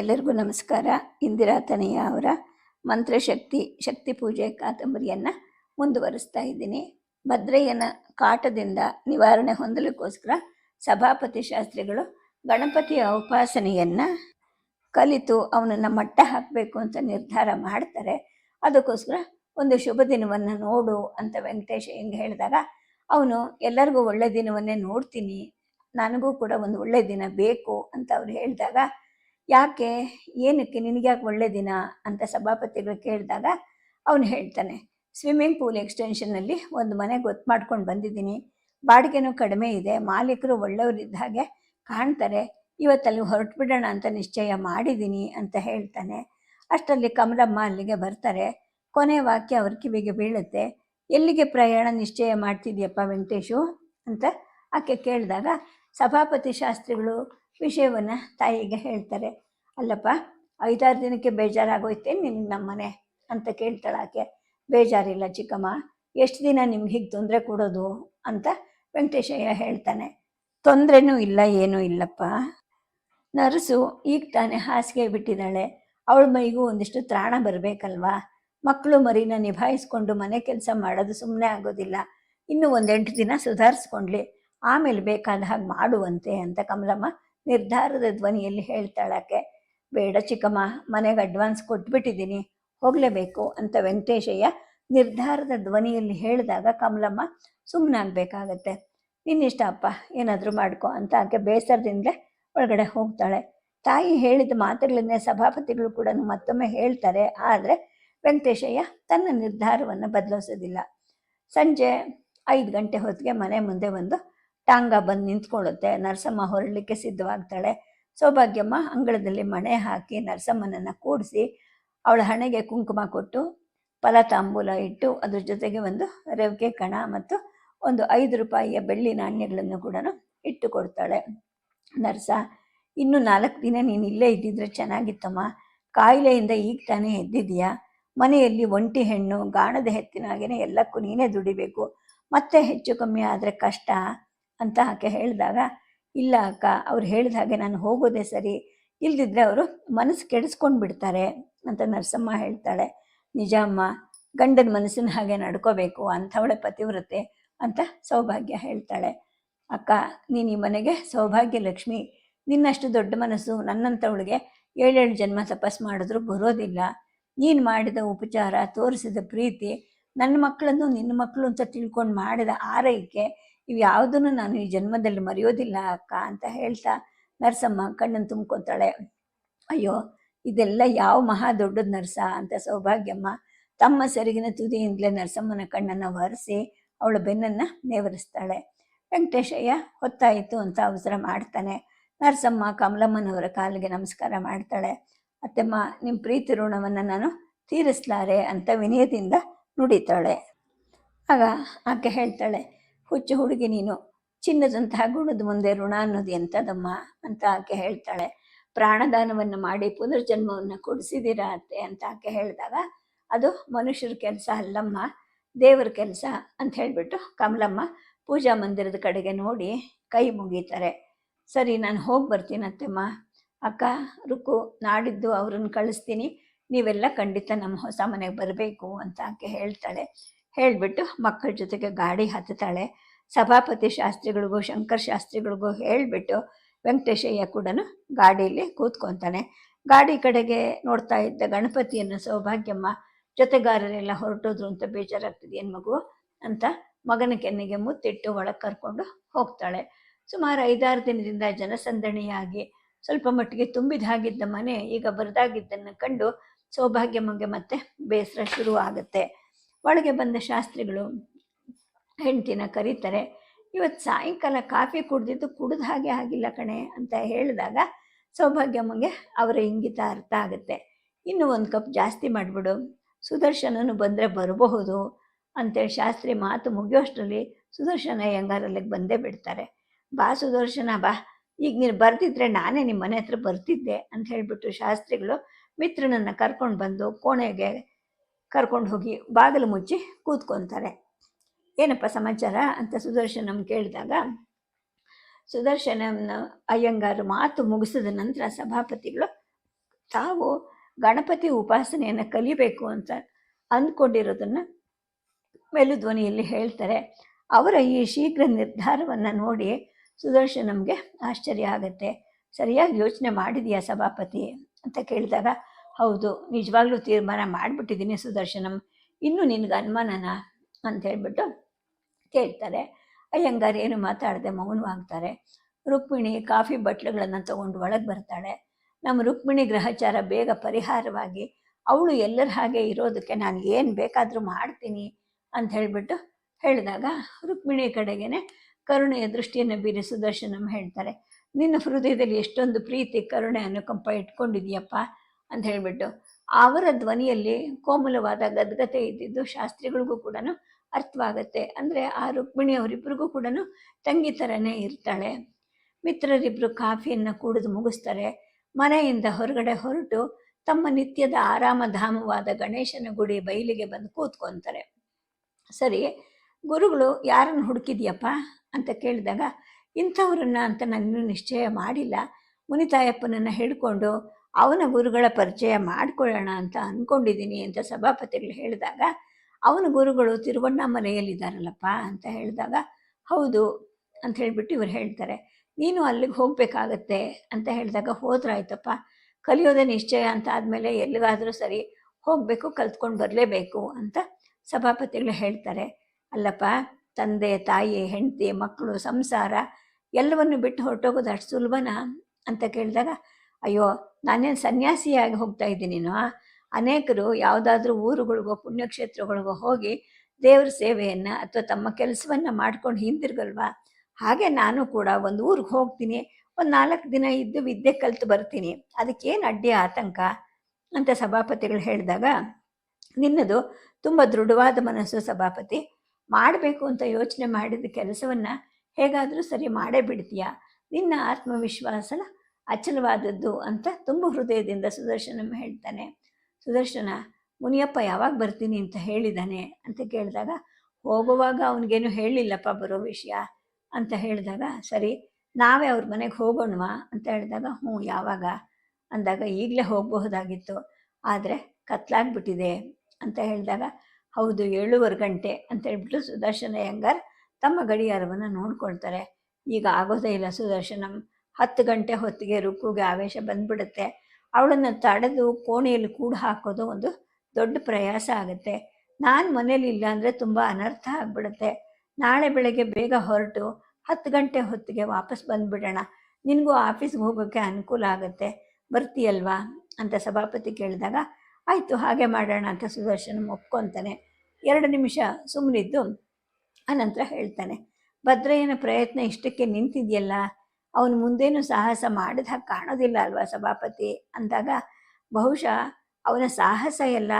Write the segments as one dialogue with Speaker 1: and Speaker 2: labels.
Speaker 1: ಎಲ್ಲರಿಗೂ ನಮಸ್ಕಾರ. ಇಂದಿರಾ ತನಯ್ಯ ಅವರ ಮಂತ್ರಶಕ್ತಿ, ಶಕ್ತಿ ಪೂಜೆ ಕಾದಂಬರಿಯನ್ನು ಮುಂದುವರಿಸ್ತಾ ಇದ್ದೀನಿ. ಭದ್ರಯ್ಯನ ಕಾಟದಿಂದ ನಿವಾರಣೆ ಹೊಂದಲಿಕ್ಕೋಸ್ಕರ ಸಭಾಪತಿ ಶಾಸ್ತ್ರಿಗಳು ಗಣಪತಿಯ ಉಪಾಸನೆಯನ್ನು ಕಲಿತು ಅವನನ್ನು ಮಟ್ಟ ಹಾಕಬೇಕು ಅಂತ ನಿರ್ಧಾರ ಮಾಡ್ತಾರೆ. ಅದಕ್ಕೋಸ್ಕರ ಒಂದು ಶುಭ ದಿನವನ್ನು ನೋಡು ಅಂತ ವೆಂಕಟೇಶ ಹೆಂಗೆ ಹೇಳಿದಾಗ, ಅವನು, ಎಲ್ಲರಿಗೂ ಒಳ್ಳೆ ದಿನವನ್ನೇ ನೋಡ್ತೀನಿ. ನನಗೂ ಕೂಡ ಒಂದು ಒಳ್ಳೆ ದಿನ ಬೇಕು ಅಂತ ಅವ್ರು ಹೇಳಿದಾಗ ಯಾಕೆ ಏನಕ್ಕೆ ನಿನಗ್ಯಾಕೆ ಒಳ್ಳೆ ದಿನ ಅಂತ ಸಭಾಪತಿಗಳು ಕೇಳಿದಾಗ ಅವನು ಹೇಳ್ತಾನೆ ಸ್ವಿಮ್ಮಿಂಗ್ ಪೂಲ್ ಎಕ್ಸ್ಟೆನ್ಷನ್ನಲ್ಲಿ ಒಂದು ಮನೆ ಗೊತ್ತು ಮಾಡ್ಕೊಂಡು ಬಂದಿದ್ದೀನಿ. ಬಾಡಿಗೆನೂ ಕಡಿಮೆ ಇದೆ, ಮಾಲೀಕರು ಒಳ್ಳೆಯವರಿದ್ದ ಹಾಗೆ ಕಾಣ್ತಾರೆ. ಇವತ್ತಲ್ಲಿ ಹೊರಟು ಬಿಡೋಣ ಅಂತ ನಿಶ್ಚಯ ಮಾಡಿದ್ದೀನಿ ಅಂತ ಹೇಳ್ತಾನೆ. ಅಷ್ಟರಲ್ಲಿ ಕಮಲಮ್ಮ ಅಲ್ಲಿಗೆ ಬರ್ತಾರೆ. ಕೊನೆ ವಾಕ್ಯ ಅವ್ರ ಕಿವಿಗೆ ಬೀಳುತ್ತೆ. ಎಲ್ಲಿಗೆ ಪ್ರಯಾಣ ನಿಶ್ಚಯ ಮಾಡ್ತಿದ್ಯಪ್ಪ ವೆಂಕಟೇಶು? ಅಂತ ಆಕೆ ಕೇಳಿದಾಗ, ಸಭಾಪತಿ ಶಾಸ್ತ್ರಿಗಳು ವಿಷಯವನ್ನು ತಾಯಿಗೆ ಹೇಳ್ತಾರೆ. ಅಲ್ಲಪ್ಪ, ಐದಾರು ದಿನಕ್ಕೆ ಬೇಜಾರಾಗೋಯ್ತೆ ನಿಮ್ಗೆ ನಮ್ಮನೆ ಅಂತ ಕೇಳ್ತಾಳೆ ಆಕೆ. ಬೇಜಾರಿಲ್ಲ ಚಿಕ್ಕಮ್ಮ, ಎಷ್ಟು ದಿನ ನಿಮ್ಗೆ ಹೀಗೆ ತೊಂದರೆ ಕೊಡೋದು ಅಂತ ವೆಂಕಟೇಶಯ್ಯ ಹೇಳ್ತಾನೆ. ತೊಂದರೆನೂ ಇಲ್ಲ, ಏನೂ ಇಲ್ಲಪ್ಪ. ನರ್ಸು ಈಗ ತಾನೇ ಹಾಸಿಗೆ ಬಿಟ್ಟಿದ್ದಾಳೆ. ಅವಳ ಮೈಗೂ ಒಂದಿಷ್ಟು ತ್ರಾಣ ಬರಬೇಕಲ್ವಾ? ಮಕ್ಕಳು ಮರಿನ ನಿಭಾಯಿಸ್ಕೊಂಡು ಮನೆ ಕೆಲಸ ಮಾಡೋದು ಸುಮ್ಮನೆ ಆಗೋದಿಲ್ಲ. ಇನ್ನೂ ಒಂದೆಂಟು ದಿನ ಸುಧಾರಿಸ್ಕೊಂಡ್ಲಿ. ಆಮೇಲೆ ಬೇಕಾದ ಹಾಗೆ ಮಾಡುವಂತೆ ಅಂತ ಕಮಲಮ್ಮ ನಿರ್ಧಾರದ ಧ್ವನಿಯಲ್ಲಿ ಹೇಳ್ತಾಳಕ್ಕೆ ಬೇಡ ಚಿಕ್ಕಮ್ಮ, ಮನೆಗೆ ಅಡ್ವಾನ್ಸ್ ಕೊಟ್ಬಿಟ್ಟಿದ್ದೀನಿ, ಹೋಗಲೇಬೇಕು ಅಂತ ವೆಂಕಟೇಶಯ್ಯ ನಿರ್ಧಾರದ ಧ್ವನಿಯಲ್ಲಿ ಹೇಳಿದಾಗ ಕಮಲಮ್ಮ ಸುಮ್ಮನಾಗಬೇಕಾಗತ್ತೆ ನಿನ್ನಿಷ್ಟ ಅಪ್ಪ, ಏನಾದರೂ ಮಾಡ್ಕೊ ಅಂತ ಆಕೆ ಬೇಸರದಿಂದಲೇ ಒಳಗಡೆ ಹೋಗ್ತಾಳೆ. ತಾಯಿ ಹೇಳಿದ ಮಾತುಗಳನ್ನೇ ಸಭಾಪತಿಗಳು ಕೂಡ ಮತ್ತೊಮ್ಮೆ ಹೇಳ್ತಾರೆ, ಆದರೆ ವೆಂಕಟೇಶಯ್ಯ ತನ್ನ ನಿರ್ಧಾರವನ್ನು ಬದಲಿಸೋದಿಲ್ಲ ಸಂಜೆ ಐದು ಗಂಟೆ ಹೊತ್ತಿಗೆ ಮನೆ ಮುಂದೆ ಒಂದು ಟಾಂಗ ಬಂದು ನಿಂತ್ಕೊಳ್ಳುತ್ತೆ. ನರಸಮ್ಮ ಹೊರಡಲಿಕ್ಕೆ ಸಿದ್ಧವಾಗ್ತಾಳೆ. ಸೌಭಾಗ್ಯಮ್ಮ ಅಂಗಳದಲ್ಲಿ ಮಣೆ ಹಾಕಿ ನರಸಮ್ಮನನ್ನು ಕೂಡಿಸಿ ಅವಳ ಹಣೆಗೆ ಕುಂಕುಮ ಕೊಟ್ಟು ಫಲ ತಾಂಬೂಲ ಇಟ್ಟು ಅದ್ರ ಜೊತೆಗೆ ಒಂದು ರವಿಕೆ ಕಣ ಮತ್ತು ಒಂದು ಐದು ರೂಪಾಯಿಯ ಬೆಳ್ಳಿ ನಾಣ್ಯಗಳನ್ನು ಕೂಡ ಇಟ್ಟು ಕೊಡ್ತಾಳೆ ನರ್ಸ, ಇನ್ನು ನಾಲ್ಕು ದಿನ ನೀನು ಇಲ್ಲೇ ಇದ್ದಿದ್ರೆ ಚೆನ್ನಾಗಿತ್ತಮ್ಮ. ಕಾಯಿಲೆಯಿಂದ ಈಗ ತಾನೇ ಎದ್ದಿದೆಯಾ ಮನೆಯಲ್ಲಿ ಒಂಟಿ ಹೆಣ್ಣು, ಗಾಣದ ಹೆತ್ತಿನ ಹಾಗೆಯೇ ಎಲ್ಲಕ್ಕೂ ನೀನೇ ದುಡಿಬೇಕು. ಮತ್ತೆ ಹೆಚ್ಚು ಕಮ್ಮಿ ಆದರೆ ಕಷ್ಟ. ಅಂತ ಆಕೆ ಹೇಳಿದಾಗ, ಇಲ್ಲ ಅಕ್ಕ, ಅವ್ರು ಹೇಳಿದ ಹಾಗೆ ನಾನು ಹೋಗೋದೇ ಸರಿ. ಇಲ್ದಿದ್ರೆ ಅವರು ಮನಸ್ಸು ಕೆಡಿಸ್ಕೊಂಡು ಬಿಡ್ತಾರೆ ಅಂತ ನರಸಮ್ಮ ಹೇಳ್ತಾಳೆ. ನಿಜಮ್ಮ ಗಂಡನ ಮನಸ್ಸಿನ ಹಾಗೆ ನಡ್ಕೋಬೇಕು, ಅಂಥವಳೆ ಪತಿವ್ರತೆ, ಅಂತ ಸೌಭಾಗ್ಯ ಹೇಳ್ತಾಳೆ. ಅಕ್ಕ, ನೀನು ಈ ಮನೆಗೆ ಸೌಭಾಗ್ಯ ಲಕ್ಷ್ಮಿ. ನಿನ್ನಷ್ಟು ದೊಡ್ಡ ಮನಸ್ಸು ನನ್ನಂಥವಳಿಗೆ ಏಳೇಳು ಜನ್ಮ ತಪಸ್ ಮಾಡಿದ್ರೂ ಬರೋದಿಲ್ಲ. ನೀನು ಮಾಡಿದ ಉಪಚಾರ, ತೋರಿಸಿದ ಪ್ರೀತಿ, ನನ್ನ ಮಕ್ಕಳನ್ನು ನಿನ್ನ ಮಕ್ಕಳು ಅಂತ ತಿಳ್ಕೊಂಡು ಮಾಡಿದ ಆರೈಕೆ ಇವು ಯಾವುದನ್ನು ನಾನು ಈ ಜನ್ಮದಲ್ಲಿ ಮರೆಯೋದಿಲ್ಲ ಅಕ್ಕ ಅಂತ ಹೇಳ್ತಾ ನರಸಮ್ಮ ಕಣ್ಣನ್ನು ತುಂಬ್ಕೊತಾಳೆ. ಅಯ್ಯೋ, ಇದೆಲ್ಲ ಯಾವ ಮಹಾ ದೊಡ್ಡದ ನರ್ಸ ಅಂತ ಸೌಭಾಗ್ಯಮ್ಮ ತಮ್ಮ ಸರಿಗಿನ ತುದಿಯಿಂದಲೇ ನರಸಮ್ಮನ ಕಣ್ಣನ್ನು ಒರೆಸಿ ಅವಳ ಬೆನ್ನನ್ನು ನೇವರಿಸ್ತಾಳೆ. ವೆಂಕಟೇಶಯ್ಯ, ಹೊತ್ತಾಯಿತು ಅಂತ ಅವಸರ ಮಾಡ್ತಾನೆ. ನರಸಮ್ಮ ಕಮಲಮ್ಮನವರ ಕಾಲಿಗೆ ನಮಸ್ಕಾರ ಮಾಡ್ತಾಳೆ. ಅತ್ತೆಮ್ಮ ನಿಮ್ಮ ಪ್ರೀತಿ ಋಣವನ್ನು ನಾನು ತೀರಿಸ್ಲಾರೆ ಅಂತ ವಿನಯದಿಂದ ನುಡಿತಾಳೆ. ಆಗ ಆಕೆ ಹೇಳ್ತಾಳೆ ಹುಚ್ಚು ಹುಡುಗಿ ನೀನು. ಚಿನ್ನದಂತಹ ಗುಣದ ಮುಂದೆ ಋಣ ಅನ್ನೋದು ಎಂಥದಮ್ಮ ಅಂತ ಆಕೆ ಹೇಳ್ತಾಳೆ. ಪ್ರಾಣದಾನವನ್ನು ಮಾಡಿ ಪುನರ್ಜನ್ಮವನ್ನು ಕೊಡಿಸಿದ್ದೀರಾ ಅತ್ತೆ ಅಂತ ಆಕೆ ಹೇಳಿದಾಗ, ಅದು ಮನುಷ್ಯರ ಕೆಲಸ ಅಲ್ಲಮ್ಮ, ದೇವರ ಕೆಲಸ ಅಂತ ಹೇಳಿಬಿಟ್ಟು ಕಮಲಮ್ಮ ಪೂಜಾ ಮಂದಿರದ ಕಡೆಗೆ ನೋಡಿ ಕೈ ಮುಗೀತಾರೆ. ಸರಿ, ನಾನು ಹೋಗಿ ಬರ್ತೀನಿ ಅತ್ತೆಮ್ಮ. ಅಕ್ಕ ರುಕು ನಾಡಿದ್ದು ಅವ್ರನ್ನ ಕಳಿಸ್ತೀನಿ. ನೀವೆಲ್ಲ ಖಂಡಿತ ನಮ್ಮ ಹೊಸ ಮನೆಗೆ ಬರಬೇಕು ಅಂತ ಆಕೆ ಹೇಳ್ತಾಳೆ. ಹೇಳಿಬಿಟ್ಟು ಮಕ್ಕಳ ಜೊತೆಗೆ ಗಾಡಿ ಹತ್ತುತ್ತಾಳೆ. ಸಭಾಪತಿ ಶಾಸ್ತ್ರಿಗಳಿಗೂ ಶಂಕರ್ ಶಾಸ್ತ್ರಿಗಳಿಗೂ ಹೇಳಿಬಿಟ್ಟು ವೆಂಕಟೇಶಯ್ಯ ಕೂಡ ಗಾಡಿಯಲ್ಲಿ ಕೂತ್ಕೊತಾನೆ. ಗಾಡಿ ಕಡೆಗೆ ನೋಡ್ತಾ ಇದ್ದ ಗಣಪತಿಯನ್ನು ಸೌಭಾಗ್ಯಮ್ಮ ಜೊತೆಗಾರರೆಲ್ಲ ಹೊರಟೋದ್ರು ಅಂತ ಬೇಜಾರಾಗ್ತದೆ, ಏನು ಮಗು? ಅಂತ ಮಗನ ಕೆನ್ನೆಗೆ ಮುತ್ತಿಟ್ಟು ಒಳಗೆ ಕರ್ಕೊಂಡು ಹೋಗ್ತಾಳೆ. ಸುಮಾರು ಐದಾರು ದಿನದಿಂದ ಜನಸಂದಣಿಯಾಗಿ ಸ್ವಲ್ಪ ಮಟ್ಟಿಗೆ ತುಂಬಿದ ಹಾಗಿದ್ದ ಮನೆ ಈಗ ಬರದಾಗಿದ್ದನ್ನು ಕಂಡು ಸೌಭಾಗ್ಯಮ್ಮಗೆ ಮತ್ತೆ ಬೇಸರ ಶುರು ಆಗುತ್ತೆ ಒಳಗೆ ಬಂದ ಶಾಸ್ತ್ರಿಗಳು ಹೆಂಡತಿನ ಕರೀತಾರೆ ಇವತ್ತು ಸಾಯಂಕಾಲ ಕಾಫಿ ಕುಡ್ದಿದ್ದು ಕುಡಿದ ಹಾಗೆ ಆಗಿಲ್ಲ ಕಣೆ ಅಂತ ಹೇಳಿದಾಗ ಸೌಭಾಗ್ಯಮ್ಮಗೆ ಅವರ ಇಂಗಿತ ಅರ್ಥ ಆಗುತ್ತೆ. ಇನ್ನೂ ಒಂದು ಕಪ್ ಜಾಸ್ತಿ ಮಾಡಿಬಿಡು, ಸುದರ್ಶನನು ಬಂದರೆ ಬರಬಹುದು ಅಂತೇಳಿ ಶಾಸ್ತ್ರಿ ಮಾತು ಮುಗಿಯೋಷ್ಟರಲ್ಲಿ ಸುದರ್ಶನ ಹೆಂಗಾರಲ್ಲಿಗೆ ಬಂದೇ ಬಿಡ್ತಾರೆ. ಬಾ ಸುದರ್ಶನ, ಬಾ, ಈಗ ನೀನು ಬರ್ತಿದ್ರೆ ನಾನೇ ನಿಮ್ಮ ಮನೆ ಹತ್ರ ಬರ್ತಿದ್ದೆ ಅಂತ ಹೇಳಿಬಿಟ್ಟು ಶಾಸ್ತ್ರಿಗಳು ಮಿತ್ರನನ್ನು ಕರ್ಕೊಂಡು ಬಂದು ಕೋಣೆಗೆ ಕರ್ಕೊಂಡು ಹೋಗಿ ಬಾಗಿಲು ಮುಚ್ಚಿ ಕೂತ್ಕೊತಾರೆ. ಏನಪ್ಪ ಸಮಾಚಾರ ಅಂತ ಸುದರ್ಶನಂ ಕೇಳಿದಾಗ, ಸುದರ್ಶನಂನ ಅಯ್ಯಂಗಾರ ಮಾತು ಮುಗಿಸಿದ ನಂತರ ಸಭಾಪತಿಗಳು, ತಾವು ಗಣಪತಿ ಉಪಾಸನೆಯನ್ನು ಕಲಿಬೇಕು ಅಂತ ಅಂದ್ಕೊಂಡಿರೋದನ್ನು ಮೆಲುಧ್ವನಿಯಲ್ಲಿ ಹೇಳ್ತಾರೆ. ಅವರ ಈ ಶೀಘ್ರ ನಿರ್ಧಾರವನ್ನು ನೋಡಿ ಸುದರ್ಶನಂಗೆ ಆಶ್ಚರ್ಯ ಆಗುತ್ತೆ. ಸರಿಯಾಗಿ ಯೋಚನೆ ಮಾಡಿದೆಯಾ ಸಭಾಪತಿ? ಅಂತ ಕೇಳಿದಾಗ ಹೌದು, ನಿಜವಾಗ್ಲೂ ತೀರ್ಮಾನ ಮಾಡಿಬಿಟ್ಟಿದ್ದೀನಿ ಸುದರ್ಶನಂ. ಇನ್ನೂ ನಿನಗೆ ಅನುಮಾನನ ಅಂತ ಹೇಳ್ಬಿಟ್ಟು ಕೇಳ್ತಾರೆ. ಅಯ್ಯಂಗಾರ್ ಏನು ಮಾತಾಡದೆ ಮೌನವಾಗ್ತಾರೆ. ರುಕ್ಮಿಣಿ ಕಾಫಿ ಬಟ್ಲುಗಳನ್ನು ತಗೊಂಡು ಒಳಗೆ ಬರ್ತಾಳೆ. ನಮ್ಮ ರುಕ್ಮಿಣಿ ಗ್ರಹಚಾರ ಬೇಗ ಪರಿಹಾರವಾಗಿ, ಅವಳು ಎಲ್ಲರ ಹಾಗೆ ಇರೋದಕ್ಕೆ ನಾನು ಏನು ಬೇಕಾದರೂ ಮಾಡ್ತೀನಿ ಅಂತ ಹೇಳಿಬಿಟ್ಟು ಹೇಳಿದಾಗ ರುಕ್ಮಿಣಿ ಕಡೆಗೇನೆ ಕರುಣೆಯ ದೃಷ್ಟಿಯನ್ನು ಬೀರಿ ಸುದರ್ಶನಂ ಹೇಳ್ತಾರೆ. ನಿನ್ನ ಹೃದಯದಲ್ಲಿ ಎಷ್ಟೊಂದು ಪ್ರೀತಿ, ಕರುಣೆ, ಅನುಕಂಪ ಇಟ್ಕೊಂಡಿದೀಯಪ್ಪ. ಅಂತ ಹೇಳಿಬಿಟ್ಟು ಅವರ ಧ್ವನಿಯಲ್ಲಿ ಕೋಮಲವಾದ ಗದ್ಗತೆ ಇದ್ದಿದ್ದು ಶಾಸ್ತ್ರಿಗಳಿಗೂ ಕೂಡ ಅರ್ಥವಾಗತ್ತೆ. ಅಂದರೆ ಆ ರುಕ್ಮಿಣಿ ಅವರಿಬ್ಬರಿಗೂ ಕೂಡ ತಂಗಿ ಥರನೇ ಇರ್ತಾಳೆ. ಮಿತ್ರರಿಬ್ಬರು ಕಾಫಿಯನ್ನು ಕುಡಿದು ಮುಗಿಸ್ತಾರೆ. ಮನೆಯಿಂದ ಹೊರಗಡೆ ಹೊರಟು ತಮ್ಮ ನಿತ್ಯದ ಆರಾಮಧಾಮವಾದ ಗಣೇಶನ ಗುಡಿ ಬಯಲಿಗೆ ಬಂದು ಕೂತ್ಕೊತಾರೆ. ಸರಿ, ಗುರುಗಳು ಯಾರನ್ನು ಹುಡುಕಿದ್ಯಪ್ಪ ಅಂತ ಕೇಳಿದಾಗ, ಇಂಥವ್ರನ್ನ ಅಂತ ನಾನು ನಿಶ್ಚಯ ಮಾಡಿಲ್ಲ. ಮುನಿತಾಯಪ್ಪನನ್ನು ಹಿಡ್ಕೊಂಡು ಅವನ ಗುರುಗಳ ಪರಿಚಯ ಮಾಡಿಕೊಳ್ಳೋಣ ಅಂತ ಅಂದ್ಕೊಂಡಿದ್ದೀನಿ ಅಂತ ಸಭಾಪತಿಗಳು ಹೇಳಿದಾಗ, ಅವನ ಗುರುಗಳು ತಿರುವಣ್ಣಾಮಲೆಯಲ್ಲಿದ್ದಾರಲ್ಲಪ್ಪ ಅಂತ ಹೇಳಿದಾಗ, ಹೌದು ಅಂತ ಹೇಳಿಬಿಟ್ಟು ಇವ್ರು ಹೇಳ್ತಾರೆ. ನೀನು ಅಲ್ಲಿಗೆ ಹೋಗಬೇಕಾಗತ್ತೆ ಅಂತ ಹೇಳಿದಾಗ, ಹೋದ್ರಾಯ್ತಪ್ಪ, ಕಲಿಯೋದೇ ನಿಶ್ಚಯ ಅಂತ ಆದಮೇಲೆ ಎಲ್ಲಿಗಾದರೂ ಸರಿ ಹೋಗಬೇಕು, ಕಲ್ತ್ಕೊಂಡು ಬರಲೇಬೇಕು ಅಂತ ಸಭಾಪತಿಗಳು ಹೇಳ್ತಾರೆ. ಅಲ್ಲಪ್ಪ, ತಂದೆ, ತಾಯಿ, ಹೆಂಡತಿ, ಮಕ್ಕಳು, ಸಂಸಾರ ಎಲ್ಲವನ್ನು ಬಿಟ್ಟು ಹೊರಟೋಗೋದು ಅಷ್ಟು ಸುಲಭನಾ ಅಂತ ಕೇಳಿದಾಗ ಅಯ್ಯೋ, ನಾನೇನು ಸನ್ಯಾಸಿಯಾಗಿ ಹೋಗ್ತಾ ಇದ್ದೀನಿನೋ ಅನೇಕರು ಯಾವುದಾದ್ರೂ ಊರುಗಳಿಗೋ, ಪುಣ್ಯಕ್ಷೇತ್ರಗಳಿಗೋ ಹೋಗಿ ದೇವ್ರ ಸೇವೆಯನ್ನು ಅಥವಾ ತಮ್ಮ ಕೆಲಸವನ್ನು ಮಾಡ್ಕೊಂಡು ಹಿಂದಿರ್ಗಲ್ವಾ? ಹಾಗೆ ನಾನು ಕೂಡ ಒಂದು ಊರಿಗೆ ಹೋಗ್ತೀನಿ, ಒಂದು ನಾಲ್ಕು ದಿನ ಇದ್ದು ವಿದ್ಯೆ ಕಲ್ತು ಬರ್ತೀನಿ. ಅದಕ್ಕೇನು ಅಡ್ಡಿ, ಆತಂಕ? ಅಂತ ಸಭಾಪತಿಗಳು ಹೇಳಿದಾಗ, ನಿನ್ನದು ತುಂಬ ದೃಢವಾದ ಮನಸ್ಸು ಸಭಾಪತಿ. ಮಾಡಬೇಕು ಅಂತ ಯೋಚನೆ ಮಾಡಿದ ಕೆಲಸವನ್ನು ಹೇಗಾದರೂ ಸರಿ ಮಾಡೇ ಬಿಡ್ತೀಯ? ನಿನ್ನ ಆತ್ಮವಿಶ್ವಾಸ ಅಚಲವಾದದ್ದು ಅಂತ ತುಂಬ ಹೃದಯದಿಂದ ಸುದರ್ಶನ ಹೇಳ್ತಾನೆ. ಸುದರ್ಶನ, ಮುನಿಯಪ್ಪ ಯಾವಾಗ ಬರ್ತೀನಿ ಅಂತ ಹೇಳಿದ್ದಾನೆ ಅಂತ ಕೇಳಿದಾಗ, ಹೋಗುವಾಗ ಅವನಿಗೇನು ಹೇಳಿಲ್ಲಪ್ಪ ಬರೋ ವಿಷಯ? ಅಂತ ಹೇಳಿದಾಗ, ಸರಿ, ನಾವೇ ಅವ್ರ ಮನೆಗೆ ಹೋಗೋಣವಾ? ಅಂತ ಹೇಳಿದಾಗ, ಹ್ಞೂ, ಯಾವಾಗ? ಅಂದಾಗ, ಈಗಲೇ ಹೋಗಬಹುದಾಗಿತ್ತು, ಆದರೆ ಕತ್ಲಾಗ್ಬಿಟ್ಟಿದೆ. ಅಂತ ಹೇಳಿದಾಗ, ಹೌದು, ಏಳುವರೆ ಗಂಟೆ. ಅಂತ ಹೇಳ್ಬಿಟ್ಟು ಸುದರ್ಶನ ಹೆಂಗಾರ್ ತಮ್ಮ ಗಡಿಯಾರವನ್ನು ನೋಡ್ಕೊಳ್ತಾರೆ. ಈಗ ಆಗೋದೇ ಇಲ್ಲ ಸುದರ್ಶನಂ. ಹತ್ತು ಗಂಟೆ ಹೊತ್ತಿಗೆ ರುಕ್ಕುಗೆ ಆವೇಶ ಬಂದ್ಬಿಡುತ್ತೆ. ಅವಳನ್ನು ತಡೆದು ಕೋಣೆಯಲ್ಲಿ ಕೂಡ ಹಾಕೋದು ಒಂದು ದೊಡ್ಡ ಪ್ರಯಾಸ ಆಗುತ್ತೆ. ನಾನು ಮನೇಲಿ ಇಲ್ಲ ಅಂದರೆ ತುಂಬ ಅನರ್ಥ ಆಗಿಬಿಡುತ್ತೆ. ನಾಳೆ ಬೆಳಗ್ಗೆ ಬೇಗ ಹೊರಟು ಹತ್ತು ಗಂಟೆ ಹೊತ್ತಿಗೆ ವಾಪಸ್ ಬಂದುಬಿಡೋಣ. ನಿನಗೂ ಆಫೀಸ್ಗೆ ಹೋಗೋಕ್ಕೆ ಅನುಕೂಲ ಆಗುತ್ತೆ. ಬರ್ತೀಯಲ್ವಾ? ಅಂತ ಸಭಾಪತಿ ಕೇಳಿದಾಗ, ಆಯಿತು, ಹಾಗೆ ಮಾಡೋಣ, ಅಂತ ಸುದರ್ಶನ ಒಪ್ಕೊತಾನೆ ಎರಡು ನಿಮಿಷ ಸುಮ್ಮನಿದ್ದು ಆನಂತರ ಹೇಳ್ತಾನೆ. ಭದ್ರಯ್ಯನ ಪ್ರಯತ್ನ ಇಷ್ಟಕ್ಕೆ ನಿಂತಿದೆಯಲ್ಲ? ಅವನು ಮುಂದೇನು ಸಾಹಸ ಮಾಡಿದ ಹಾಗೆ ಕಾಣೋದಿಲ್ಲ ಅಲ್ವಾ ಸಭಾಪತಿ? ಅಂದಾಗ ಬಹುಶಃ ಅವನ ಸಾಹಸ ಎಲ್ಲ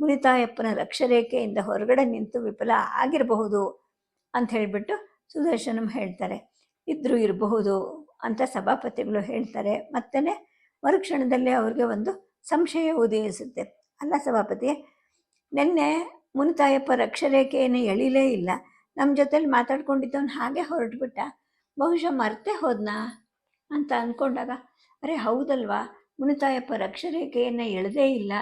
Speaker 1: ಮುನಿತಾಯಪ್ಪನ ರಕ್ಷರೇಖೆಯಿಂದ ಹೊರಗಡೆ ನಿಂತು ವಿಫಲ ಆಗಿರಬಹುದು ಅಂತ ಹೇಳಿಬಿಟ್ಟು ಸುದರ್ಶನಂ ಹೇಳ್ತಾರೆ. ಇದ್ರೂ ಇರಬಹುದು ಅಂತ ಸಭಾಪತಿಗಳು ಹೇಳ್ತಾರೆ. ಮತ್ತೇ ಮರುಕ್ಷಣದಲ್ಲಿ ಅವ್ರಿಗೆ ಒಂದು ಸಂಶಯ ಉದಯಿಸುತ್ತೆ. ಅಲ್ಲ ಸಭಾಪತಿ ನಿನ್ನೆ ಮುನಿತಾಯಪ್ಪ ರಕ್ಷರೇಖೆಯನ್ನು ಎಳಿಲೇ ಇಲ್ಲ. ನಮ್ಮ ಜೊತೆಲಿ ಮಾತಾಡ್ಕೊಂಡಿದ್ದವನು ಹಾಗೆ ಹೊರಟ್ಬಿಟ್ಟ. ಬಹುಶಃ ಮರ್ತೆ ಹೋದ್ನಾ? ಅಂತ ಅಂದ್ಕೊಂಡಾಗ ಅರೆ, ಹೌದಲ್ವಾ? ಮುನಿತಾಯಪ್ಪ ರಕ್ಷರೇಖೆಯನ್ನು ಎಳೆದೇ ಇಲ್ಲ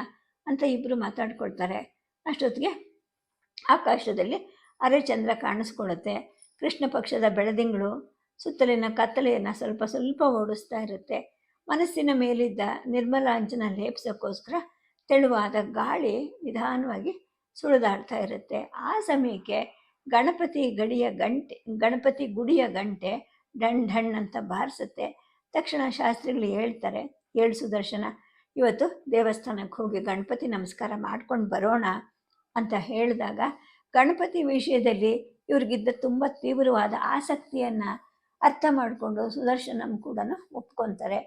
Speaker 1: ಅಂತ ಇಬ್ಬರು ಮಾತಾಡ್ಕೊಳ್ತಾರೆ. ಅಷ್ಟೊತ್ತಿಗೆ ಆಕಾಶದಲ್ಲಿ ಅರೆ ಚಂದ್ರ ಕಾಣಿಸ್ಕೊಳ್ಳುತ್ತೆ. ಕೃಷ್ಣ ಪಕ್ಷದ ಬೆಳದಿಂಗಳು ಸುತ್ತಲಿನ ಕತ್ತಲೆಯನ್ನು ಸ್ವಲ್ಪ ಸ್ವಲ್ಪ ಓಡಿಸ್ತಾ ಇರುತ್ತೆ. ಮನಸ್ಸಿನ ಮೇಲಿದ್ದ ನಿರ್ಮಲಾಂಜನ ಲೇಪಿಸೋಕ್ಕೋಸ್ಕರ ತೆಳುವಾದ ಗಾಳಿ ನಿಧಾನವಾಗಿ ಸುಳಿದಾಡ್ತಾ ಇರುತ್ತೆ. ಆ ಸಮಯಕ್ಕೆ ಗಣಪತಿ ಗಡಿಯ ಗಂಟೆ, ಗಣಪತಿ ಗುಡಿಯ ಗಂಟೆ ಡಣ್ ಢಣ್ ಅಂತ ಬಾರಿಸುತ್ತೆ. ತಕ್ಷಣ ಶಾಸ್ತ್ರಿಗಳು ಹೇಳ್ತಾರೆ, ಏಳು ಸುದರ್ಶನ, ಇವತ್ತು ದೇವಸ್ಥಾನಕ್ಕೆ ಹೋಗಿ ಗಣಪತಿ ನಮಸ್ಕಾರ ಮಾಡ್ಕೊಂಡು ಬರೋಣ ಅಂತ ಹೇಳಿದಾಗ ಗಣಪತಿ ವಿಷಯದಲ್ಲಿ ಇವ್ರಿಗಿದ್ದ ತುಂಬ ತೀವ್ರವಾದ ಆಸಕ್ತಿಯನ್ನು ಅರ್ಥ ಮಾಡಿಕೊಂಡು ಸುದರ್ಶನಂ ಕೂಡ ಒಪ್ಕೊತಾರೆ.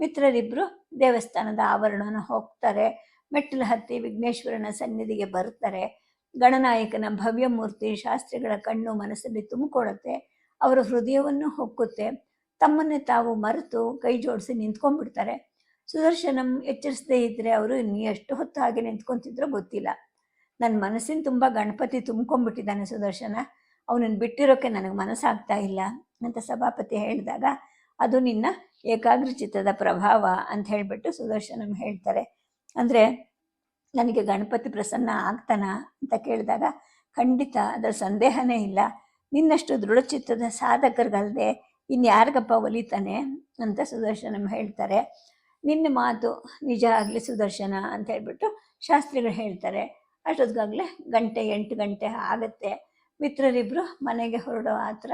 Speaker 1: ಮಿತ್ರರಿಬ್ಬರು ದೇವಸ್ಥಾನದ ಆವರಣನ ಹೋಗ್ತಾರೆ, ಮೆಟ್ಟಲು ಹತ್ತಿ ವಿಘ್ನೇಶ್ವರನ ಸನ್ನಿಧಿಗೆ ಬರ್ತಾರೆ. ಗಣನಾಯಕನ ಭವ್ಯ ಮೂರ್ತಿ ಶಾಸ್ತ್ರಿಗಳ ಕಣ್ಣು ಮನಸ್ಸಲ್ಲಿ ತುಂಬಿಕೊಡುತ್ತೆ ಅವರ ಹೃದಯವನ್ನು ಹೊಕ್ಕುತ್ತೆ. ತಮ್ಮನ್ನೇ ತಾವು ಮರೆತು ಕೈ ಜೋಡಿಸಿ ನಿಂತ್ಕೊಂಡ್ಬಿಡ್ತಾರೆ. ಸುದರ್ಶನಂ ಎಚ್ಚರಿಸದೇ ಇದ್ದರೆ ಅವರು ಇನ್ನು ಎಷ್ಟು ಹೊತ್ತು ಹಾಗೆ ನಿಂತ್ಕೊತಿದ್ರೋ ಗೊತ್ತಿಲ್ಲ. ನನ್ನ ಮನಸ್ಸಿನ ತುಂಬ ಗಣಪತಿ ತುಂಬ್ಕೊಂಡ್ಬಿಟ್ಟಿದ್ದಾನೆ ಸುದರ್ಶನ. ಅವನನ್ನು ಬಿಟ್ಟಿರೋಕ್ಕೆ ನನಗೆ ಮನಸ್ಸಾಗ್ತಾ ಇಲ್ಲ ಅಂತ ಸಭಾಪತಿ ಹೇಳಿದಾಗ, ಅದು ನಿನ್ನ ಏಕಾಗ್ರಚಿತ್ತದ ಪ್ರಭಾವ ಅಂತ ಹೇಳಿಬಿಟ್ಟು ಸುದರ್ಶನಂ ಹೇಳ್ತಾರೆ. ಅಂದರೆ ನನಗೆ ಗಣಪತಿ ಪ್ರಸನ್ನ ಆಗ್ತಾನ ಅಂತ ಕೇಳಿದಾಗ, ಖಂಡಿತ ಅದರ ಸಂದೇಹನೇ ಇಲ್ಲ. ನಿನ್ನಷ್ಟು ದೃಢಚಿತ್ತದ ಸಾಧಕರಿಗಲ್ಲದೆ ಇನ್ಯಾರಿಗಪ್ಪ ಒಲಿತಾನೆ? ಅಂತ ಸುದರ್ಶನ ಹೇಳ್ತಾರೆ. ನಿನ್ನ ಮಾತು ನಿಜ ಆಗಲಿ ಸುದರ್ಶನ ಅಂತ ಹೇಳ್ಬಿಟ್ಟು ಶಾಸ್ತ್ರಿಗಳು ಹೇಳ್ತಾರೆ. ಅಷ್ಟೊತ್ತಿಗಾಗಲೇ ಗಂಟೆ ಎಂಟು ಗಂಟೆ ಆಗುತ್ತೆ. ಮಿತ್ರರಿಬ್ಬರು ಮನೆಗೆ ಹೊರಡೋ ಆ ಥರ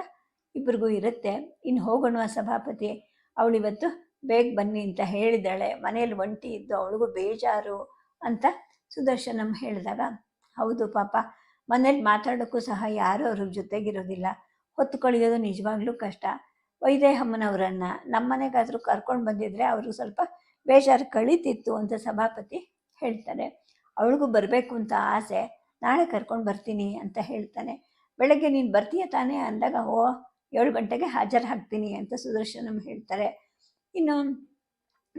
Speaker 1: ಇಬ್ರಿಗೂ ಇರುತ್ತೆ. ಇನ್ನು ಹೋಗೋಣ ಸಭಾಪತಿ. ಅವಳಿವತ್ತು ಬೇಗ ಬನ್ನಿ ಅಂತ ಹೇಳಿದಾಳೆ ಮನೆಯಲ್ಲಿ ಒಂಟಿ ಇದ್ದು ಅವಳಿಗೂ ಬೇಜಾರು ಅಂತ ಸುದರ್ಶನಂ ಹೇಳಿದಾಗ ಹೌದು ಪಾಪ, ಮನೇಲಿ ಮಾತಾಡೋಕ್ಕೂ ಸಹ ಯಾರೂ ಅವ್ರ ಜೊತೆಗಿರೋದಿಲ್ಲ. ಹೊತ್ತು ನಿಜವಾಗ್ಲೂ ಕಷ್ಟ. ವೈದೇಹಮ್ಮನವರನ್ನ ನಮ್ಮ ಮನೆಗಾದರೂ ಕರ್ಕೊಂಡು ಬಂದಿದ್ರೆ ಅವರು ಸ್ವಲ್ಪ ಬೇಜಾರು ಕಳೀತಿತ್ತು ಅಂತ ಸಭಾಪತಿ ಹೇಳ್ತಾರೆ. ಅವಳಿಗೂ ಬರಬೇಕು ಅಂತ ಆಸೆ, ನಾಳೆ ಕರ್ಕೊಂಡು ಬರ್ತೀನಿ ಅಂತ ಹೇಳ್ತಾನೆ. ಬೆಳಗ್ಗೆ ನೀನು ಬರ್ತೀಯ ತಾನೇ? ಅಂದಾಗ, ಓ, ಏಳು ಗಂಟೆಗೆ ಹಾಜರು ಹಾಕ್ತೀನಿ ಅಂತ ಸುದರ್ಶನಂ ಹೇಳ್ತಾರೆ. ಇನ್ನು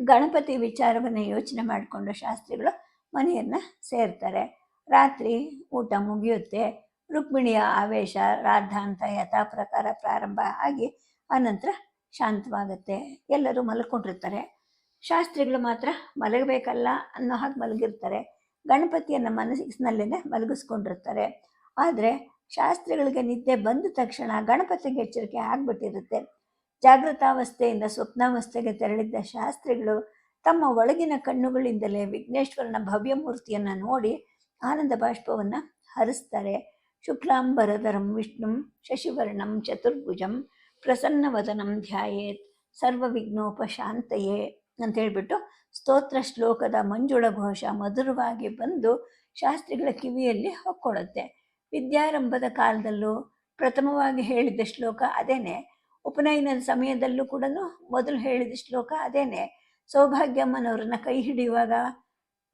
Speaker 1: ಗಣಪತಿ ವಿಚಾರವನ್ನು ಯೋಚನೆ ಮಾಡಿಕೊಂಡು ಶಾಸ್ತ್ರಿಗಳು ಮನೆಯನ್ನು ಸೇರ್ತಾರೆ. ರಾತ್ರಿ ಊಟ ಮುಗಿಯುತ್ತೆ. ರುಕ್ಮಿಣಿಯ ಆವೇಶ ರಾಧಾಂತ ಯಥಾ ಪ್ರಕಾರ ಪ್ರಾರಂಭ ಆಗಿ ಆನಂತರ ಶಾಂತವಾಗುತ್ತೆ. ಎಲ್ಲರೂ ಮಲ್ಕೊಂಡಿರ್ತಾರೆ. ಶಾಸ್ತ್ರಿಗಳು ಮಾತ್ರ ಮಲಗಬೇಕಲ್ಲ ಅನ್ನೋ ಹಾಗೆ ಮಲಗಿರ್ತಾರೆ. ಗಣಪತಿಯನ್ನು ಮನಸ್ಸಿನಲ್ಲೇನೇ ಮಲಗಿಸ್ಕೊಂಡಿರ್ತಾರೆ. ಆದರೆ ಶಾಸ್ತ್ರಿಗಳಿಗೆ ನಿದ್ದೆ ಬಂದ ತಕ್ಷಣ ಗಣಪತಿಗೆ ಎಚ್ಚರಿಕೆ ಆಗ್ಬಿಟ್ಟಿರುತ್ತೆ. ಜಾಗೃತಾವಸ್ಥೆಯಿಂದ ಸ್ವಪ್ನಾವಸ್ಥೆಗೆ ತೆರಳಿದ್ದ ಶಾಸ್ತ್ರಿಗಳು ತಮ್ಮ ಒಳಗಿನ ಕಣ್ಣುಗಳಿಂದಲೇ ವಿಘ್ನೇಶ್ವರನ ಭವ್ಯ ಮೂರ್ತಿಯನ್ನು ನೋಡಿ ಆನಂದ ಬಾಷ್ಪವನ್ನು ಹರಿಸ್ತಾರೆ. ಶುಕ್ಲಾಂಬರಧರಂ, ವಿಷ್ಣುಂ, ಶಶಿವರ್ಣಂ, ಚತುರ್ಭುಜಂ, ಪ್ರಸನ್ನವದನಂ ಧ್ಯಾಯೇತ್ ಸರ್ವ ವಿಘ್ನೋಪಶಾಂತಯೇ ಅಂತ ಹೇಳಿಬಿಟ್ಟು ಸ್ತೋತ್ರ ಶ್ಲೋಕದ ಮಂಜುಳ ಘೋಷ ಮಧುರವಾಗಿ ಬಂದು ಶಾಸ್ತ್ರಿಗಳ ಕಿವಿಯಲ್ಲಿ ಹೊಕ್ಕೊಡುತ್ತೆ. ವಿದ್ಯಾರಂಭದ ಕಾಲದಲ್ಲೂ ಪ್ರಥಮವಾಗಿ ಹೇಳಿದ ಶ್ಲೋಕ ಅದೇನೆ. ಉಪನಯನದ ಸಮಯದಲ್ಲೂ ಕೂಡ ಮೊದಲು ಹೇಳಿದ ಶ್ಲೋಕ ಅದೇನೆ. ಸೌಭಾಗ್ಯಮ್ಮನವ್ರನ್ನ ಕೈ ಹಿಡಿಯುವಾಗ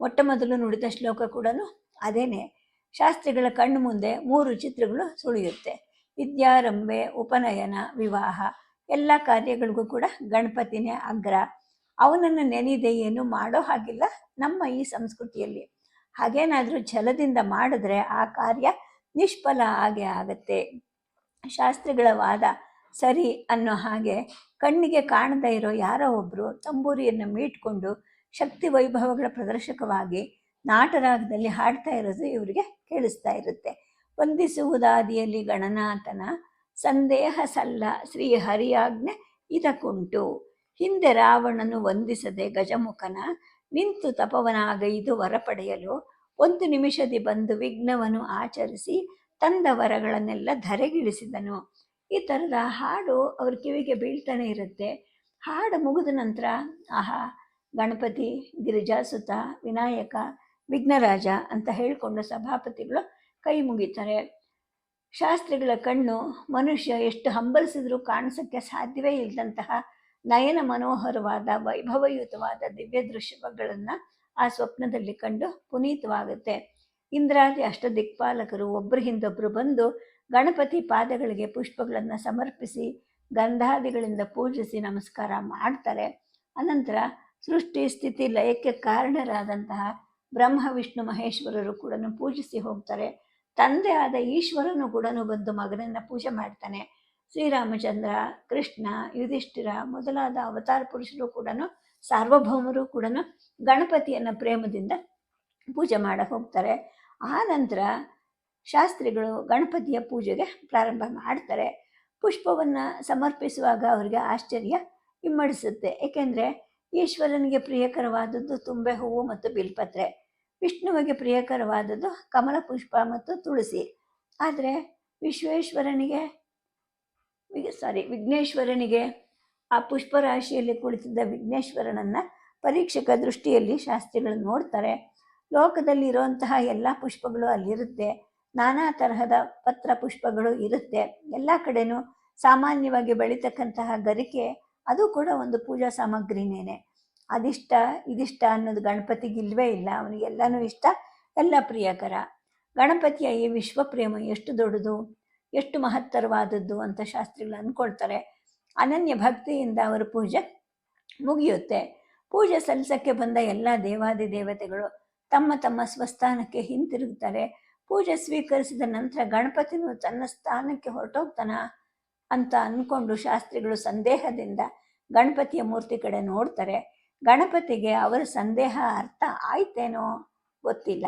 Speaker 1: ಮೊಟ್ಟ ಮೊದಲು ನುಡಿದ ಶ್ಲೋಕ ಕೂಡ ಅದೇನೆ. ಶಾಸ್ತ್ರಿಗಳ ಕಣ್ಣು ಮುಂದೆ ಮೂರು ಚಿತ್ರಗಳು ಸುಳಿಯುತ್ತೆ. ವಿದ್ಯಾರಂಭೆ, ಉಪನಯನ, ವಿವಾಹ ಎಲ್ಲ ಕಾರ್ಯಗಳಿಗೂ ಕೂಡ ಗಣಪತಿನೇ ಅಗ್ರ. ಅವನನ್ನು ನೆನೆದೆ ಏನು ಮಾಡೋ ಹಾಗಿಲ್ಲ ನಮ್ಮ ಈ ಸಂಸ್ಕೃತಿಯಲ್ಲಿ. ಹಾಗೇನಾದರೂ ಛಲದಿಂದ ಮಾಡಿದ್ರೆ ಆ ಕಾರ್ಯ ನಿಷ್ಫಲ ಆಗೇ ಆಗತ್ತೆ. ಶಾಸ್ತ್ರಿಗಳ ವಾದ ಸರಿ ಅನ್ನೋ ಹಾಗೆ ಕಣ್ಣಿಗೆ ಕಾಣದೇ ಇರೋ ಯಾರೋ ಒಬ್ಬರು ತಂಬೂರಿಯನ್ನು ಮೀಟ್ಕೊಂಡು ಶಕ್ತಿ ವೈಭವಗಳ ಪ್ರದರ್ಶಕವಾಗಿ ನಾಟರಾಗದಲ್ಲಿ ಹಾಡ್ತಾ ಇರೋದು ಇವರಿಗೆ ಕೇಳಿಸ್ತಾ ಇರುತ್ತೆ. ವಂದಿಸುವುದಾದಿಯಲ್ಲಿ ಗಣನಾಥನ ಸಂದೇಹ ಸಲ್ಲ ಶ್ರೀ ಹರಿಯಾಜ್ಞೆ ಇದಕ್ಕುಂಟು. ಹಿಂದೆ ರಾವಣನು ವಂದಿಸದೆ ಗಜಮುಖನ ನಿಂತು ತಪವನಾಗೈದು ವರ ಪಡೆಯಲು ಒಂದು ನಿಮಿಷದಿ ಬಂದು ವಿಘ್ನವನ್ನು ಆಚರಿಸಿ ತಂದ ವರಗಳನ್ನೆಲ್ಲ ಧರೆಗಿಳಿಸಿದನು. ಈ ಥರದ ಹಾಡು ಅವ್ರ ಕಿವಿಗೆ ಬೀಳ್ತಾನೆ ಇರುತ್ತೆ. ಹಾಡು ಮುಗಿದ ನಂತರ, ಆಹಾ, ಗಣಪತಿ ಗಿರಿಜಾಸುತ ವಿನಾಯಕ, ವಿಘ್ನರಾಜ ಅಂತ ಹೇಳಿಕೊಂಡು ಸಭಾಪತಿಗಳು ಕೈ ಮುಗಿತಾರೆ. ಶಾಸ್ತ್ರಿಗಳ ಕಣ್ಣು ಮನುಷ್ಯ ಎಷ್ಟು ಹಂಬಲಿಸಿದ್ರೂ ಕಾಣಿಸೋಕ್ಕೆ ಸಾಧ್ಯವೇ ಇಲ್ಲದಂತಹ ನಯನ ಮನೋಹರವಾದ, ವೈಭವಯುತವಾದ ದಿವ್ಯ ದೃಶ್ಯಗಳನ್ನು ಆ ಸ್ವಪ್ನದಲ್ಲಿ ಕಂಡು ಪುನೀತವಾಗುತ್ತೆ. ಇಂದ್ರಾದಿ ಅಷ್ಟ ದಿಕ್ಪಾಲಕರು ಒಬ್ಬರ ಹಿಂದೊಬ್ಬರು ಬಂದು ಗಣಪತಿ ಪಾದಗಳಿಗೆ ಪುಷ್ಪಗಳನ್ನು ಸಮರ್ಪಿಸಿ ಗಂಧಾದಿಗಳಿಂದ ಪೂಜಿಸಿ ನಮಸ್ಕಾರ ಮಾಡ್ತಾರೆ. ಅನಂತರ ಸೃಷ್ಟಿ ಸ್ಥಿತಿ ಲಯಕ್ಕೆ ಕಾರಣರಾದಂತಹ ಬ್ರಹ್ಮ, ವಿಷ್ಣು, ಮಹೇಶ್ವರರು ಕೂಡ ಪೂಜಿಸಿ ಹೋಗ್ತಾರೆ. ತಂದೆ ಆದ ಈಶ್ವರನು ಕೂಡ ಬಂದು ಮಗನನ್ನು ಪೂಜೆ ಮಾಡ್ತಾನೆ. ಶ್ರೀರಾಮಚಂದ್ರ, ಕೃಷ್ಣ, ಯುಧಿಷ್ಠಿರ ಮೊದಲಾದ ಅವತಾರ ಪುರುಷರು ಕೂಡ ಸಾರ್ವಭೌಮರು ಕೂಡ ಗಣಪತಿಯನ್ನು ಪ್ರೇಮದಿಂದ ಪೂಜೆ ಮಾಡಕ್ಕೆ ಹೋಗ್ತಾರೆ. ಆ ನಂತರ ಶಾಸ್ತ್ರಿಗಳು ಗಣಪತಿಯ ಪೂಜೆಗೆ ಪ್ರಾರಂಭ ಮಾಡ್ತಾರೆ. ಪುಷ್ಪವನ್ನು ಸಮರ್ಪಿಸುವಾಗ ಅವರಿಗೆ ಆಶ್ಚರ್ಯ ಇಮ್ಮಡಿಸುತ್ತೆ ಏಕೆಂದರೆ ಈಶ್ವರನಿಗೆ ಪ್ರಿಯಕರವಾದದ್ದು ತುಂಬೆ ಹೂವು ಮತ್ತು ಬಿಲ್ಪತ್ರೆ. ವಿಷ್ಣುವಿಗೆ ಪ್ರಿಯಕರವಾದದ್ದು ಕಮಲ ಪುಷ್ಪ ಮತ್ತು ತುಳಸಿ. ಆದರೆ ವಿಶ್ವೇಶ್ವರನಿಗೆ ಸಾರಿ ವಿಘ್ನೇಶ್ವರನಿಗೆ ಆ ಪುಷ್ಪರಾಶಿಯಲ್ಲಿ ಕುಳಿತಿದ್ದ ವಿಘ್ನೇಶ್ವರನನ್ನು ಪರೀಕ್ಷಕ ದೃಷ್ಟಿಯಲ್ಲಿ ಶಾಸ್ತ್ರಿಗಳು ನೋಡ್ತಾರೆ. ಲೋಕದಲ್ಲಿ ಇರುವಂತಹ ಎಲ್ಲ ಪುಷ್ಪಗಳು ಅಲ್ಲಿರುತ್ತೆ. ನಾನಾ ತರಹದ ಪತ್ರ ಪುಷ್ಪಗಳು ಇರುತ್ತೆ. ಎಲ್ಲ ಕಡೆನೂ ಸಾಮಾನ್ಯವಾಗಿ ಬೆಳೀತಕ್ಕಂತಹ ಗರಿಕೆ, ಅದು ಕೂಡ ಒಂದು ಪೂಜಾ ಸಾಮಗ್ರಿನೇನೆ. ಅದಿಷ್ಟ, ಇದಿಷ್ಟ ಅನ್ನೋದು ಗಣಪತಿಗೆ ಇಲ್ವೇ ಇಲ್ಲ. ಅವನಿಗೆಲ್ಲನೂ ಇಷ್ಟ, ಎಲ್ಲ ಪ್ರಿಯಕರ. ಗಣಪತಿಯ ಈ ವಿಶ್ವಪ್ರೇಮ ಎಷ್ಟು ದೊಡ್ಡದು, ಎಷ್ಟು ಮಹತ್ತರವಾದದ್ದು ಅಂತ ಶಾಸ್ತ್ರಿಗಳು ಅಂದ್ಕೊಳ್ತಾರೆ. ಅನನ್ಯ ಭಕ್ತಿಯಿಂದ ಅವರ ಪೂಜೆ ಮುಗಿಯುತ್ತೆ. ಪೂಜೆ ಸಲ್ಲಿಸಕ್ಕೆ ಬಂದ ಎಲ್ಲ ದೇವಾದಿ ದೇವತೆಗಳು ತಮ್ಮ ತಮ್ಮ ಸ್ವಸ್ಥಾನಕ್ಕೆ ಹಿಂತಿರುಗ್ತಾರೆ ಪೂಜೆ ಸ್ವೀಕರಿಸಿದ ನಂತರ ಗಣಪತಿನೂ ತನ್ನ ಸ್ಥಾನಕ್ಕೆ ಹೊರಟೋಗ್ತಾನ ಅಂತ ಅಂದ್ಕೊಂಡು ಶಾಸ್ತ್ರಿಗಳು ಸಂದೇಹದಿಂದ ಗಣಪತಿಯ ಮೂರ್ತಿ ಕಡೆ ನೋಡ್ತಾರೆ. ಗಣಪತಿಗೆ ಅವರ ಸಂದೇಹ ಅರ್ಥ ಆಯ್ತೇನೋ ಗೊತ್ತಿಲ್ಲ.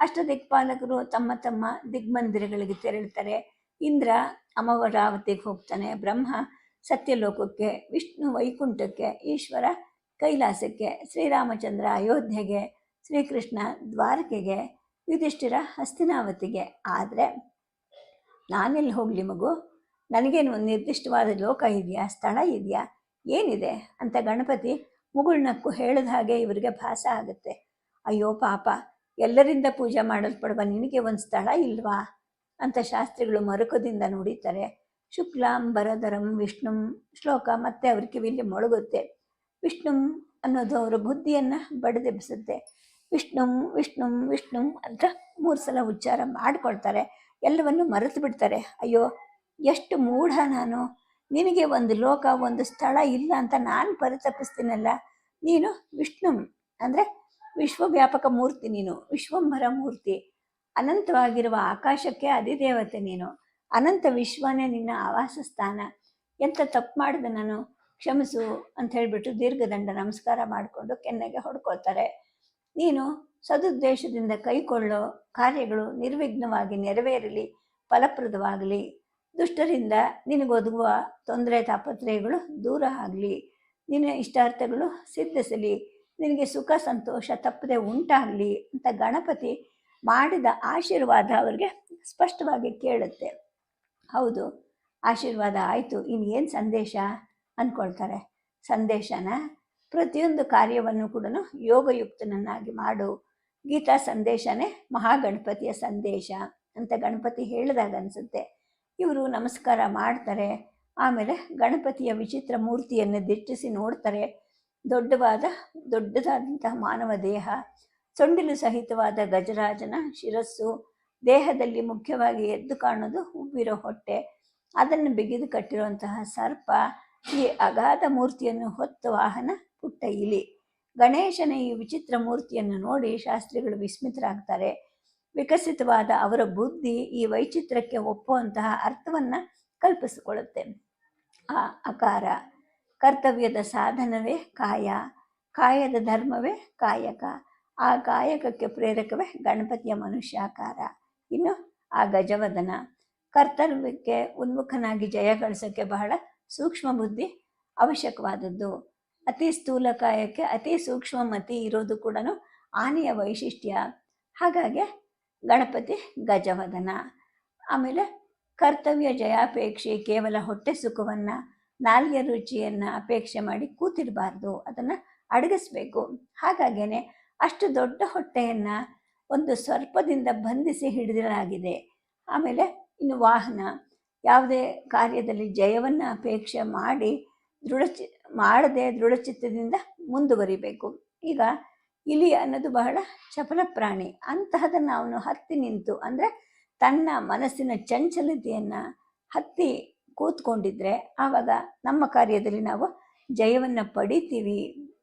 Speaker 1: ಅಷ್ಟ ದಿಕ್ಪಾಲಕರು ತಮ್ಮ ತಮ್ಮ ದಿಗ್ಮಂದಿರಗಳಿಗೆ ತೆರಳ್ತಾರೆ ಇಂದ್ರ ಅಮರಾವತಿಗೆ ಹೋಗ್ತಾನೆ. ಬ್ರಹ್ಮ ಸತ್ಯಲೋಕಕ್ಕೆ, ವಿಷ್ಣು ವೈಕುಂಠಕ್ಕೆ, ಈಶ್ವರ ಕೈಲಾಸಕ್ಕೆ, ಶ್ರೀರಾಮಚಂದ್ರ ಅಯೋಧ್ಯೆಗೆ, ಶ್ರೀಕೃಷ್ಣ ದ್ವಾರಕೆಗೆ ಯುಧಿಷ್ಠಿರ ಹಸ್ತಿನಾವತಿಗೆ. ಆದರೆ, ನಾನೆಲ್ಲಿ ಹೋಗಲಿ ಮಗು? ನನಗೇನು ಒಂದು ನಿರ್ದಿಷ್ಟವಾದ ಲೋಕ ಇದೆಯಾ? ಸ್ಥಳ ಇದೆಯಾ? ಏನಿದೆ? ಅಂತ ಗಣಪತಿ ಮುಗುಳ್ನಕ್ಕು ಹೇಳಿದ ಹಾಗೆ ಇವರಿಗೆ ಭಾಸ ಆಗುತ್ತೆ. ಅಯ್ಯೋ ಪಾಪ, ಎಲ್ಲರಿಂದ ಪೂಜೆ ಮಾಡಲ್ಪಡುವ ನಿನಗೆ ಒಂದು ಸ್ಥಳ ಇಲ್ವಾ? ಅಂತ ಶಾಸ್ತ್ರಿಗಳು ಮರುಕದಿಂದ ನುಡಿತಾರೆ. ಶುಕ್ಲಾಂಬರಧರಂ ವಿಷ್ಣುಂ, ಶ್ಲೋಕ ಮತ್ತೆ ಅವ್ರ ಕಿವಿಲಿ ಮೊಳಗುತ್ತೆ. ವಿಷ್ಣುಂ ಅನ್ನೋದು ಅವರ ಬುದ್ಧಿಯನ್ನು ಬಡಿದೆಬ್ಬಿಸುತ್ತೆ. ವಿಷ್ಣುಂ ವಿಷ್ಣುಂ ವಿಷ್ಣುಂ ಅಂತ ಮೂರು ಸಲ ಉಚ್ಚಾರ ಮಾಡಿಕೊಳ್ತಾರೆ. ಎಲ್ಲವನ್ನು ಮರೆತು ಬಿಡ್ತಾರೆ. ಅಯ್ಯೋ, ಎಷ್ಟು ಮೂಢ ನಾನು. ನಿನಗೆ ಒಂದು ಲೋಕ, ಒಂದು ಸ್ಥಳ ಇಲ್ಲ ಅಂತ ನಾನು ಪರಿತಪಿಸ್ತೀನಲ್ಲ. ನೀನು ವಿಷ್ಣು ಅಂದರೆ ವಿಶ್ವವ್ಯಾಪಕ ಮೂರ್ತಿ ನೀನು, ವಿಶ್ವಂಭರ ಮೂರ್ತಿ. ಅನಂತವಾಗಿರುವ ಆಕಾಶಕ್ಕೆ ಅಧಿದೇವತೆ ನೀನು. ಅನಂತ ವಿಶ್ವನೇ ನಿನ್ನ ಆವಾಸ ಸ್ಥಾನ. ಎಂತ ತಪ್ಪು ಮಾಡಿದೆ ನಾನು? ಕ್ಷಮಿಸು ಅಂತ ಹೇಳಿಬಿಟ್ಟು ದೀರ್ಘದಂಡ ನಮಸ್ಕಾರ ಮಾಡಿಕೊಂಡು ಕೆನ್ನೆಗೆ ಹೊಡ್ಕೊಳ್ತಾರೆ. ನೀನು ಸದುದ್ದೇಶದಿಂದ ಕೈಕೊಳ್ಳೋ ಕಾರ್ಯಗಳು ನಿರ್ವಿಘ್ನವಾಗಿ ನೆರವೇರಲಿ, ಫಲಪ್ರದವಾಗಲಿ. ದುಷ್ಟರಿಂದ ನಿನಗೊದಗುವ ತೊಂದರೆ ತಾಪತ್ರಯಗಳು ದೂರ ಆಗಲಿ. ನಿನ್ನ ಇಷ್ಟಾರ್ಥಗಳು ಸಿದ್ಧಿಸಲಿ. ನಿನಗೆ ಸುಖ, ಸಂತೋಷ ತಪ್ಪದೆ ಉಂಟಾಗಲಿ ಅಂತ ಗಣಪತಿ ಮಾಡಿದ ಆಶೀರ್ವಾದ ಅವರಿಗೆ ಸ್ಪಷ್ಟವಾಗಿ ಕೇಳುತ್ತೆ. ಹೌದು, ಆಶೀರ್ವಾದ ಆಯಿತು. ಇನ್ನೇನು ಸಂದೇಶ? ಅಂದ್ಕೊಳ್ತಾರೆ ಸಂದೇಶನ? ಪ್ರತಿಯೊಂದು ಕಾರ್ಯವನ್ನು ಕೂಡ ಯೋಗಯುಕ್ತನನ್ನಾಗಿ ಮಾಡು. ಗೀತಾ ಸಂದೇಶನೇ ಮಹಾಗಣಪತಿಯ ಸಂದೇಶ ಅಂತ ಗಣಪತಿ ಹೇಳಿದಾಗ ಅನಿಸುತ್ತೆ. ಇವರು ನಮಸ್ಕಾರ ಮಾಡ್ತಾರೆ, ಆಮೇಲೆ ಗಣಪತಿಯ ವಿಚಿತ್ರ ಮೂರ್ತಿಯನ್ನು ದಿಟ್ಟಿಸಿ ನೋಡ್ತಾರೆ. ದೊಡ್ಡವಾದ, ದೊಡ್ಡದಾದಂತಹ ಮಾನವ ದೇಹ, ಸೊಂಡಿಲು ಸಹಿತವಾದ ಗಜರಾಜನ ಶಿರಸ್ಸು, ದೇಹದಲ್ಲಿ ಮುಖ್ಯವಾಗಿ ಎದ್ದು ಕಾಣೋದು ಉಬ್ಬಿರೋ ಹೊಟ್ಟೆ, ಅದನ್ನು ಬಿಗಿದು ಕಟ್ಟಿರುವಂತಹ ಸರ್ಪ, ಈ ಅಗಾಧ ಮೂರ್ತಿಯನ್ನು ಹೊತ್ತು ವಾಹನ ಪುಟ್ಟ ಇಲಿ. ಗಣೇಶನ ಈ ವಿಚಿತ್ರ ಮೂರ್ತಿಯನ್ನು ನೋಡಿ ಶಾಸ್ತ್ರಿಗಳು ವಿಸ್ಮಿತರಾಗ್ತಾರೆ. ವಿಕಸಿತವಾದ ಅವರ ಬುದ್ಧಿ ಈ ವೈಚಿತ್ರಕ್ಕೆ ಒಪ್ಪುವಂತಹ ಅರ್ಥವನ್ನು ಕಲ್ಪಿಸಿಕೊಳ್ಳುತ್ತೆ. ಆ ಅಕಾರ, ಕರ್ತವ್ಯದ ಸಾಧನವೇ ಕಾಯ, ಕಾಯದ ಧರ್ಮವೇ ಕಾಯಕ, ಆ ಕಾಯಕಕ್ಕೆ ಪ್ರೇರಕವೇ ಗಣಪತಿಯ ಮನುಷ್ಯಾಕಾರ. ಇನ್ನು ಆ ಗಜವದನ, ಕರ್ತವ್ಯಕ್ಕೆ ಉನ್ಮುಖನಾಗಿ ಜಯ ಬಹಳ ಸೂಕ್ಷ್ಮ ಬುದ್ಧಿ ಅವಶ್ಯಕವಾದದ್ದು. ಅತಿ ಸ್ಥೂಲಕಾಯಕ್ಕೆ ಅತಿ ಸೂಕ್ಷ್ಮ ಮತಿ ಇರೋದು ಕೂಡ ಆನೆಯ ವೈಶಿಷ್ಟ್ಯ. ಹಾಗಾಗಿ ಗಣಪತಿ ಗಜವದನ. ಆಮೇಲೆ ಕರ್ತವ್ಯ ಜಯಾಪೇಕ್ಷೆ ಕೇವಲ ಹೊಟ್ಟೆ ಸುಖವನ್ನು, ನಾಲ್ಗೆ ರುಚಿಯನ್ನು ಅಪೇಕ್ಷೆ ಮಾಡಿ ಕೂತಿರಬಾರ್ದು, ಅದನ್ನು ಅಡಗಿಸ್ಬೇಕು. ಹಾಗಾಗೇ ಅಷ್ಟು ದೊಡ್ಡ ಹೊಟ್ಟೆಯನ್ನು ಒಂದು ಸ್ವಲ್ಪದಿಂದ ಬಂಧಿಸಿ ಹಿಡಿದಿಲಾಗಿದೆ ಆಮೇಲೆ ಇನ್ನು ವಾಹನ. ಯಾವುದೇ ಕಾರ್ಯದಲ್ಲಿ ಜಯವನ್ನು ಅಪೇಕ್ಷೆ ಮಾಡಿ ದೃಢಚಿ ಮಾಡದೆ ದೃಢಚಿತ್ತದಿಂದ ಮುಂದುವರಿಬೇಕು. ಈಗ ಇಲಿ ಅನ್ನೋದು ಬಹಳ ಚಪಲ ಪ್ರಾಣಿ. ಅಂತಹದನ್ನು ಅವನು ಹತ್ತಿ ನಿಂತು, ಅಂದರೆ ತನ್ನ ಮನಸ್ಸಿನ ಚಂಚಲತೆಯನ್ನು ಹತ್ತಿ ಕೂತ್ಕೊಂಡಿದ್ರೆ ಆವಾಗ ನಮ್ಮ ಕಾರ್ಯದಲ್ಲಿ ನಾವು ಜಯವನ್ನು ಪಡಿತೀವಿ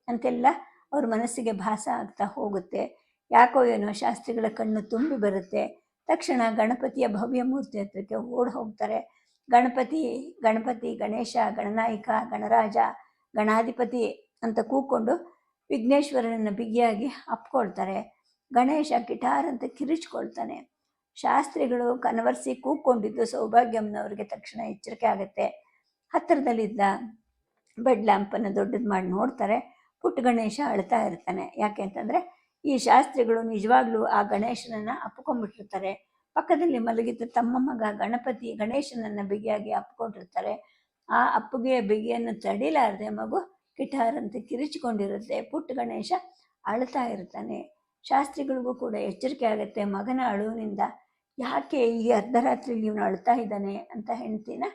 Speaker 1: ಅಂತೆಲ್ಲ ಅವ್ರ ಮನಸ್ಸಿಗೆ ಭಾಸ ಆಗ್ತಾ ಹೋಗುತ್ತೆ. ಯಾಕೋ ಏನೋ ಶಾಸ್ತ್ರಿಗಳ ಕಣ್ಣು ತುಂಬಿ ಬರುತ್ತೆ. ತಕ್ಷಣ ಗಣಪತಿಯ ಭವ್ಯ ಮೂರ್ತಿ ಹತ್ರಕ್ಕೆ ಓಡಿ ಹೋಗ್ತಾರೆ. ಗಣಪತಿ ಗಣಪತಿ, ಗಣೇಶ, ಗಣನಾಯಕ, ಗಣರಾಜ ಗಣಾಧಿಪತಿ ಅಂತ ಕೂಕೊಂಡು ವಿಘ್ನೇಶ್ವರನನ್ನು ಬಿಗಿಯಾಗಿ ಅಪ್ಕೊಳ್ತಾರೆ. ಗಣೇಶ ಕಿಟಾರ್ ಅಂತ ಕಿರಿಚ್ಕೊಳ್ತಾನೆ. ಶಾಸ್ತ್ರಿಗಳು ಕನವರ್ಸಿ ಕೂಕೊಂಡಿದ್ದು ಸೌಭಾಗ್ಯಮ್ಮನವ್ರಿಗೆ ತಕ್ಷಣ ಎಚ್ಚರಿಕೆ ಆಗುತ್ತೆ. ಹತ್ತಿರದಲ್ಲಿದ್ದ ಬೆಡ್ ಲ್ಯಾಂಪನ್ನು ದೊಡ್ಡದು ಮಾಡಿ ನೋಡ್ತಾರೆ. ಪುಟ್ಟ ಗಣೇಶ ಅಳ್ತಾ ಇರ್ತಾನೆ. ಯಾಕೆ ಅಂತಂದರೆ ಈ ಶಾಸ್ತ್ರಿಗಳು ನಿಜವಾಗ್ಲೂ ಆ ಗಣೇಶನನ್ನು ಅಪ್ಕೊಂಡ್ಬಿಟ್ಟಿರ್ತಾರೆ. ಪಕ್ಕದಲ್ಲಿ ಮಲಗಿದ್ದ ತಮ್ಮ ಮಗ ಗಣಪತಿ ಗಣೇಶನನ್ನು ಬಿಗಿಯಾಗಿ ಅಪ್ಕೊಂಡಿರ್ತಾರೆ. ಆ ಅಪ್ಪುಗೆಯ ಬಿಗಿಯನ್ನು ತಡಿಲಾರದೆ ಮಗು ಕಿಟಾರಂತೆ ಕಿರಿಚಿಕೊಂಡಿರುತ್ತೆ. ಪುಟ್ಟ ಗಣೇಶ ಅಳ್ತಾ ಇರ್ತಾನೆ. ಶಾಸ್ತ್ರಿಗಳಿಗೂ ಕೂಡ ಎಚ್ಚರಿಕೆ ಆಗುತ್ತೆ, ಮಗನ ಅಳುವಿನಿಂದ ಯಾಕೆ ಈ ಅರ್ಧರಾತ್ರಿ ಇವನು ಅಳ್ತಾ ಇದ್ದಾನೆ ಅಂತ ಹೆಂಡತಿನ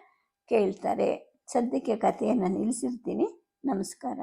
Speaker 1: ಕೇಳ್ತಾರೆ. ಸದ್ಯಕ್ಕೆ ಕಥೆಯನ್ನು ನಿಲ್ಲಿಸಿರ್ತೀನಿ. ನಮಸ್ಕಾರ.